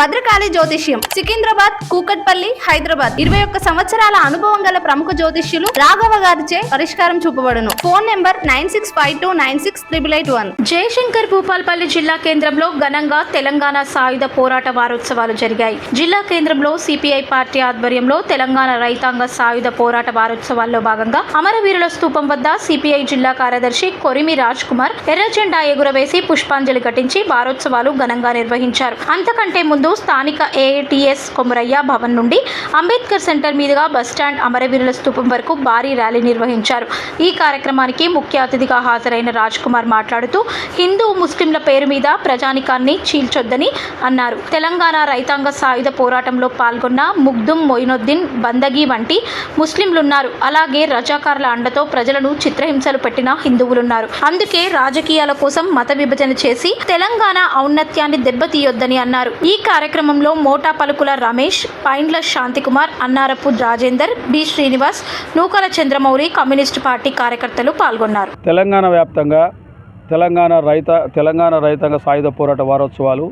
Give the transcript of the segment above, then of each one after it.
భద్రకాళి జ్యోతిష్యం సికింద్రాబాద్ కూకట్పల్లి హైదరాబాద్. ఇరవై ఒక్క సంవత్సరాల అనుభవం గల ప్రముఖ జ్యోతిష్యులు రాఘవ గారిచే పరిష్కారం చూపబడును. Phone number nine six five two nine six triple eight one. Jayashankar Bhupalpally జిల్లా కేంద్రంలో ఘనంగా తెలంగాణ సాయుధ పోరాట వారోత్సవాలు జరిగాయి. జిల్లా కేంద్రంలో సిపిఐ పార్టీ ఆధ్వర్యంలో తెలంగాణ రైతాంగ సాయుధ పోరాట వారోత్సవాల్లో భాగంగా అమరవీరుల స్థూపం వద్ద సిపిఐ జిల్లా కార్యదర్శి కొరిమి రాజ్ కుమార్ ఎర్రజెండా ఎగురవేసి పుష్పాంజలి ఘటించి వారోత్సవాలు ఘనంగా నిర్వహించారు. అంతకంటే ముందు స్థానిక ఏఐటిఎస్ కొమరయ్య భవన్ నుండి అంబేద్కర్ సెంటర్ మీదుగా బస్టాండ్ అమరవీరుల స్తూపం వరకు భారీ ర్యాలీ నిర్వహించారు. ఈ కార్యక్రమానికి ముఖ్య అతిథిగా హాజరైన రాజ్ కుమార్ మాట్లాడుతూ హిందూ ముస్లింల పేరు మీద ప్రజానికాన్ని చీల్చొద్దని అన్నారు. తెలంగాణ రైతాంగ సాయుధ పోరాటంలో పాల్గొన్న ముగ్దుం మొయినుద్దీన్ బందగి వంటి ముస్లింలున్నారు. అలాగే రజాకార్ల అండతో ప్రజలను చిత్రహింసలు పెట్టిన హిందువులున్నారు. అందుకే రాజకీయాల కోసం మత విభజన చేసి తెలంగాణ ఔన్నత్యాన్ని దెబ్బతీయొద్దని అన్నారు. ఈ కార్యక్రమంలో Mota Palukula Ramesh Paindla Shantikumar Annarapu Rajender B. Srinivas Nukala Chandramouli communist party కార్యకర్తలు పాల్గొన్నారు. తెలంగాణ వ్యాప్తంగా తెలంగాణ రైత తెలంగాణ రైతాంగ సాయుధ పోరాట వారోత్సవాలు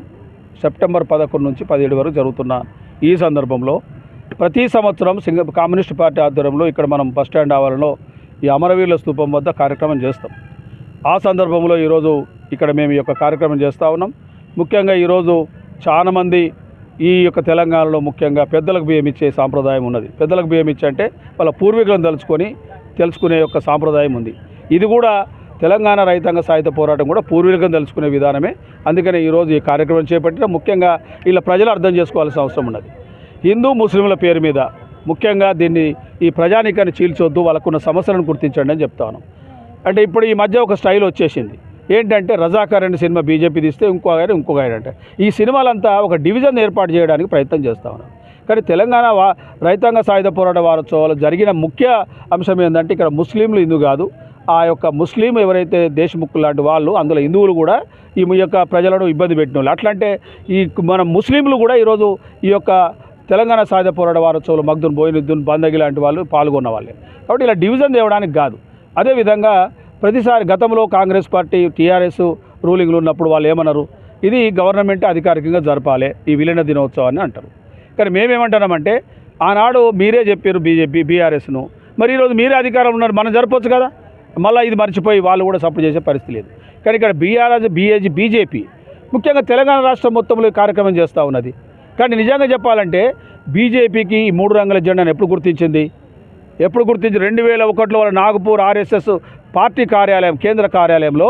సెప్టెంబర్ పదకొండు నుంచి పదిహేడు వరకు జరుగుతున్న ఈ సందర్భంలో ప్రతి సంవత్సరం సింగ కమ్యూనిస్ట్ పార్టీ ఆధ్వర్యంలో ఇక్కడ మనం బస్ స్టాండ్ ఆవరణలో ఈ అమరవీరుల స్థూపం వద్ద కార్యక్రమం చేస్తాం. ఆ సందర్భంలో ఈరోజు ఇక్కడ మేము ఈ యొక్క కార్యక్రమం చేస్తూ ఉన్నాం. ముఖ్యంగా ఈరోజు చాలామంది ఈ యొక్క తెలంగాణలో ముఖ్యంగా పెద్దలకు బియ్యం ఇచ్చే సాంప్రదాయం ఉన్నది. పెద్దలకు బియ్యం ఇచ్చే అంటే వాళ్ళ పూర్వీకులను తలుచుకొని తెలుసుకునే యొక్క సాంప్రదాయం ఉంది. ఇది కూడా తెలంగాణ రైతాంగ సాహిత్య పోరాటం కూడా పూర్వీకులను తెలుసుకునే విధానమే. అందుకనే ఈరోజు ఈ కార్యక్రమం చేపట్టిన ముఖ్యంగా ఇలా ప్రజలు అర్థం చేసుకోవాల్సిన అవసరం ఉన్నది. హిందూ ముస్లింల పేరు మీద ముఖ్యంగా దీన్ని ఈ ప్రజానీకాన్ని చీల్చొద్దు వాళ్ళకున్న సమస్యలను గుర్తించండి అని చెప్తాను అంటే ఇప్పుడు ఈ మధ్య ఒక స్టైల్ వచ్చేసింది. ఏంటంటే రజాకర్ అనే సినిమా బీజేపీ తీస్తే ఇంకో ఆయన ఇంకొక ఆయన అంటే. ఈ సినిమాలంతా ఒక డివిజన్ ఏర్పాటు చేయడానికి ప్రయత్నం చేస్తా ఉన్నారు కానీ తెలంగాణ వా రైతాంగ సాయుధ పోరాట వారోత్సవాలు జరిగిన ముఖ్య అంశం ఏంటంటే ఇక్కడ ముస్లింలు హిందూ కాదు. ఆ యొక్క ముస్లిం ఎవరైతే దేశముక్కు లాంటి వాళ్ళు అందులో హిందువులు కూడా ఈ యొక్క ప్రజలను ఇబ్బంది పెట్టిన వాళ్ళు. అట్లా అంటే ఈ మన ముస్లింలు కూడా ఈరోజు ఈ యొక్క తెలంగాణ సాయుధ పోరాట వారోత్సవాలు మగ్దున్ బోయినుద్దీన్ బందగి లాంటి వాళ్ళు పాల్గొన్న వాళ్ళే. కాబట్టి ఇలా డివిజన్ తేవడానికి కాదు. అదేవిధంగా ప్రతిసారి గతంలో కాంగ్రెస్ పార్టీ టీఆర్ఎస్ రూలింగ్లు ఉన్నప్పుడు వాళ్ళు ఏమన్నారు? ఇది గవర్నమెంట్ అధికారికంగా జరపాలి ఈ విలీన దినోత్సవాన్ని అంటారు. కానీ మేమేమంటున్నామంటే ఆనాడు మీరే చెప్పారు బీజేపీ బీఆర్ఎస్ను. మరి ఈరోజు మీరే అధికారం ఉన్నారు మనం జరపవచ్చు కదా? మళ్ళీ ఇది మర్చిపోయి వాళ్ళు కూడా సపోర్ట్ చేసే పరిస్థితి లేదు. కానీ ఇక్కడ బీఆర్ఎస్ బీఏజీ బీజేపీ ముఖ్యంగా తెలంగాణ రాష్ట్రం మొత్తంలో కార్యక్రమం చేస్తూ ఉన్నది. కానీ నిజంగా చెప్పాలంటే బీజేపీకి ఈ మూడు రంగుల జెండాను ఎప్పుడు గుర్తించింది? ఎప్పుడు గుర్తించి రెండు వేల ఒకటిలో వాళ్ళ నాగపూర్ ఆర్ఎస్ఎస్ పార్టీ కార్యాలయం కేంద్ర కార్యాలయంలో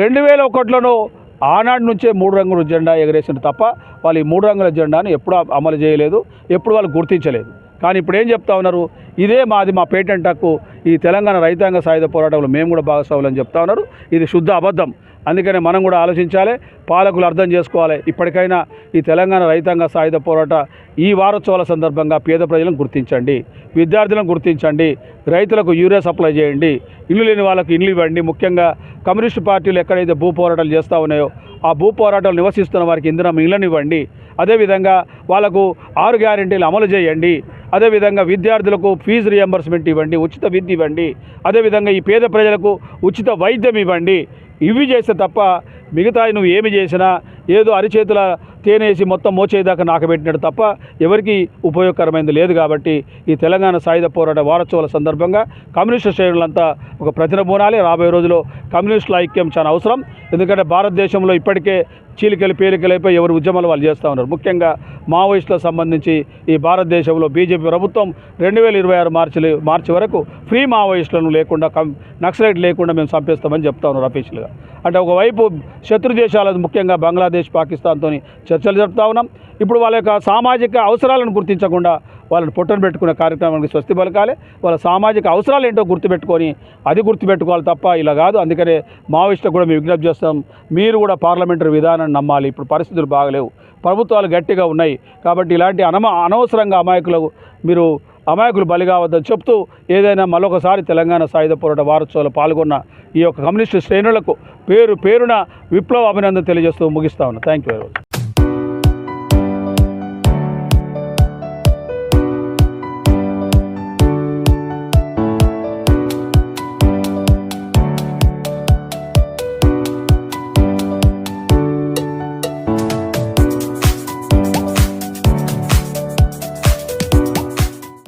రెండు వేల ఒకటిలోనూ ఆనాడు నుంచే మూడు రంగుల జెండా ఎగరేసింది తప్ప వాళ్ళు ఈ మూడు రంగుల జెండాను ఎప్పుడు అమలు చేయలేదు ఎప్పుడు వాళ్ళు గుర్తించలేదు. కానీ ఇప్పుడు ఏం చెప్తా ఉన్నారు? ఇదే మాది మా పేటెంట్ హక్కు ఈ తెలంగాణ రైతాంగ సాయుధ పోరాటంలో మేము కూడా భాగస్వాములు అని చెప్తా ఉన్నారు. ఇది శుద్ధ అబద్ధం. అందుకనే మనం కూడా ఆలోచించాలి పాలకులు అర్థం చేసుకోవాలి. ఇప్పటికైనా ఈ తెలంగాణ రైతాంగ సాయుధ పోరాట ఈ వారోత్సవాల సందర్భంగా పేద ప్రజలను గుర్తించండి విద్యార్థులను గుర్తించండి రైతులకు యూరియా సప్లై చేయండి ఇల్లు లేని వాళ్ళకి ఇల్లు ఇవ్వండి. ముఖ్యంగా కమ్యూనిస్టు పార్టీలు ఎక్కడైతే భూ పోరాటాలు చేస్తూ ఉన్నాయో ఆ భూ పోరాటాలు నివసిస్తున్న వారికి ఇంధనం ఇళ్ళనివ్వండి అదేవిధంగా వాళ్ళకు ఆరు గ్యారెంటీలు అమలు చేయండి. అదేవిధంగా విద్యార్థులకు ఫీజు రియంబర్స్మెంట్ ఇవ్వండి ఉచిత విద్య ఇవ్వండి అదేవిధంగా ఈ పేద ప్రజలకు ఉచిత వైద్యం ఇవ్వండి. ఇవి చేస్తే తప్ప మిగతా నువ్వు ఏమి చేసినా ఏదో అరిచేతుల తేనేసి మొత్తం మోచేదాకా నాకబెట్టినట్టు తప్ప ఎవరికి ఉపయోగకరమైనది లేదు కాబట్టి ఈ తెలంగాణ సాయుధ పోరాట వారోత్సవాల సందర్భంగా కమ్యూనిస్టు శ్రేణులంతా ఒక ప్రతినబూనాలి రాబోయే రోజుల్లో కమ్యూనిస్టుల ఐక్యం చాలా అవసరం. ఎందుకంటే భారతదేశంలో ఇప్పటికే చీలికలు పేలికలైపోయి ఎవరు ఉద్యమాలు వాళ్ళు చేస్తూ ఉన్నారు. ముఖ్యంగా మావోయిస్టులకు సంబంధించి ఈ భారతదేశంలో బీజేపీ ప్రభుత్వం రెండు వేల ఇరవై ఆరు మార్చి మార్చి వరకు ఫ్రీ మావోయిస్టులను లేకుండా కం నక్సలైట్ లేకుండా మేము చంపేస్తామని చెప్తా ఉన్నారు అఫీషియల్గా. అంటే ఒకవైపు శత్రు దేశాలు ముఖ్యంగా బంగ్లాదేశ్ పాకిస్తాన్తో చర్చలు జరుపుతా ఉన్నాం. ఇప్పుడు వాళ్ళ యొక్క సామాజిక అవసరాలను గుర్తించకుండా వాళ్ళని పొట్టను పెట్టుకునే కార్యక్రమానికి స్వస్తి పలకాలి. వాళ్ళ సామాజిక అవసరాలు ఏంటో గుర్తుపెట్టుకొని అది గుర్తుపెట్టుకోవాలి తప్ప ఇలా కాదు. అందుకనే మావోయిస్టులకు కూడా మేము విజ్ఞప్తి చేస్తాం. మీరు కూడా పార్లమెంటరీ విధానాన్ని నమ్మాలి. ఇప్పుడు పరిస్థితులు బాగలేవు. ప్రభుత్వాలు గట్టిగా ఉన్నాయి. కాబట్టి ఇలాంటి అనమ అనవసరంగా అమాయకులకు మీరు అమాయకులు బలి కావద్దని చెప్తూ ఏదైనా మరొకసారి తెలంగాణ సాయుధ పోరాట వారోత్సవంలో పాల్గొన్న ఈ యొక్క కమ్యూనిస్టు శ్రేణులకు పేరు పేరున విప్లవ అభినందన తెలియజేస్తూ ముగిస్తా ఉన్నా. Thank you very much